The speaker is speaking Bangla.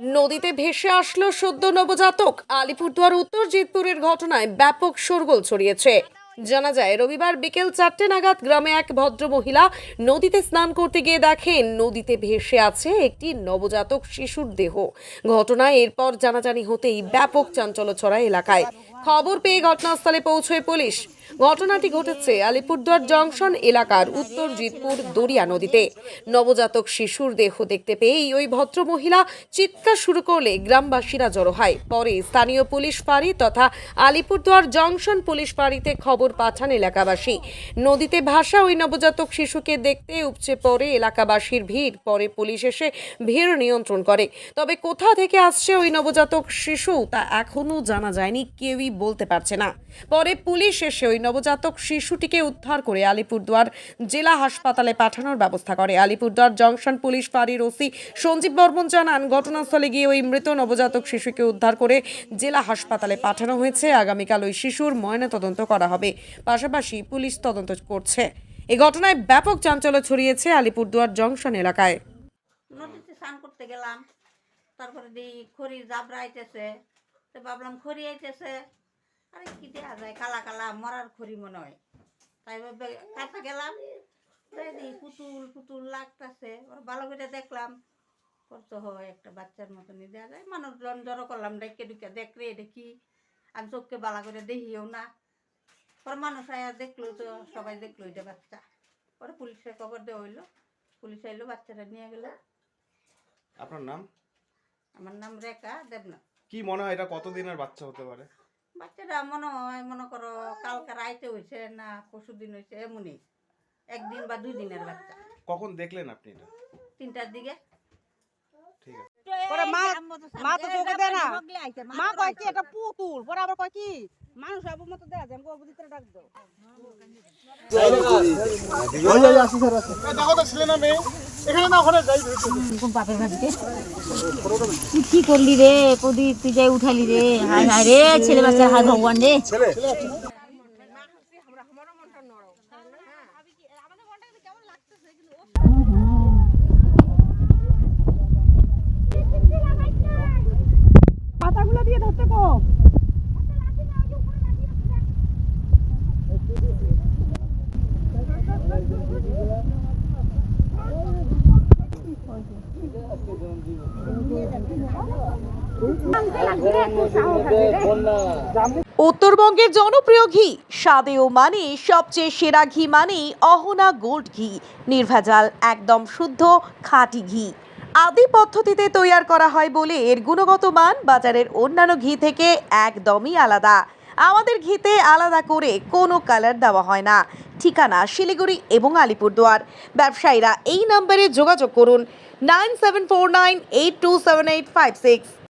নদীতে ভেসে আসলো সদ্য নবজাতক। আলিপুরদুয়ার উত্তর জিতপুরের ঘটনায় ব্যাপক শোরগোল ছড়িয়েছে। জানা যায়, রবিবার বিকেল চারটে নাগাদ গ্রামে এক ভদ্র মহিলা নদীতে স্নান করতে গিয়ে দেখেন নদীতে ভেসে আছে একটি নবজাতক শিশুর দেহ। ঘটনায় এরপর জানাজানি হতেই ব্যাপক চাঞ্চল্য ছড়ায় এলাকায়। খবর পেয়ে ঘটনাস্থলে পৌঁছয় পুলিশ। ঘটনাটি ঘটেছে আলিপুরদুয়ার জংশন এলাকার উত্তর জিতপুর দরিয়া নদীতে। নবজাতক শিশুর দেহ দেখতে পেয়েই ওই ভদ্র মহিলা চিৎকার শুরু করলে গ্রামবাসীরা জড়ো হয়। পরে স্থানীয় পুলিশ ফাঁড়ি তথা আলিপুরদুয়ার জংশন পুলিশ ফাঁড়িতে খবর পাঠান এলাকাবাসী। নদীতে ভাসা ওই নবজাতক শিশুকে দেখতে উপচে পড়ে এলাকাবাসীর ভিড়। পরে পুলিশ এসে ভিড় নিয়ন্ত্রণ করে। তবে কোথা থেকে আসছে ওই নবজাতক শিশু তা এখনও জানা যায়নি। কেউই বলতে পারছে না। পরে পুলিশ এসে ওই নবজাতক শিশুটিকে উদ্ধার করে আলিপুরদুয়ার জেলা হাসপাতালে পাঠানোর ব্যবস্থা করে। আলিপুরদুয়ার জংশন পুলিশ ফাঁড়ির ওসি সঞ্জীব বর্মন জানান, ঘটনাস্থলে গিয়ে ওই মৃত নবজাতক শিশুকে উদ্ধার করে জেলা হাসপাতালে পাঠানো হয়েছে। আগামীকাল ওই শিশুর ময়নাতদন্ত করা হবে। পাশাপাশি পুলিশ তদন্ত করছে। এ ঘটনায় ব্যাপক চাঞ্চল্য ছড়িয়েছে আলিপুরদুয়ার জংশন এলাকায়। নদীতে স্নান করতে গেলাম। তারপরে দি খড়ি জাবরা আইতেছে। তো ভাবলাম খড়ি আইতেছে। আরে দেওয়া যায় কালা কালা মরার খড়ি মনে হয়। তাই ভাবে কাছে গেলাম তাই পুতুল পুতুল লাগতেছে। ওর ভালো করে দেখলাম কত হয় একটা বাচ্চার মতনই দেওয়া যায়। মানুষজন জড়ো করলাম ডেকে ডুকে দেখ রে দেখি আমি চোখকে বালা করে দেখিও না। পরে মানুষ আয়া দেখল তো সবাই দেখল এটা বাচ্চা। ওর পুলিশের খবর দেওয়া হইল। পুলিশ আইলো বাচ্চাটা নিয়ে গেলো। আপনার নাম? আমার নাম রেখা দেবনাথ। কি মনে হয় এটা কতদিনের বাচ্চা হতে পারে? বাচ্চারা মনে হয় মনে করো কালকে রাইতে হয়েছে না পরশু দিন হয়েছে এমনই। একদিন বা দুই দিনের বাচ্চা। কখন দেখলেন আপনি এটা? তিনটার দিকে। ঠিক আছে। পরে মা মা তো চোখে দেয় না। মা কয় কি এটা পুতুল পরে আবার কয় কি? মানুষ আবার মতো দেয়া যায় ডাক দাও। এরকম বাপের বাড়িতে তুই কি করলি রে প্রদীপ? তুই যাই উঠালি রে। হায় হায় রে ছেলে বাচ্চার হায় ভগবান রে। পাতাগুলো উত্তরবঙ্গের জনপ্রিয় ঘি, স্বাদে ও মানে সবচেয়ে সেরা ঘি মানেই অহনা গোল্ড ঘি, নির্ভেজাল, একদম শুদ্ধ, খাঁটি ঘি। আদি পদ্ধতিতে তৈয়ার করা হয় বলে এর গুণগত মান বাজারের অন্যান্য ঘি থেকে একদমই আলাদা। আমাদের ঘিতে আলাদা করে কোনো কালার দেওয়া হয় না। ঠিকানা শিলিগুড়ি এবং আলিপুরদুয়ার। ব্যবসায়ীরা এই নাম্বারে যোগাযোগ করুন nine seven four nine eight two seven eight five six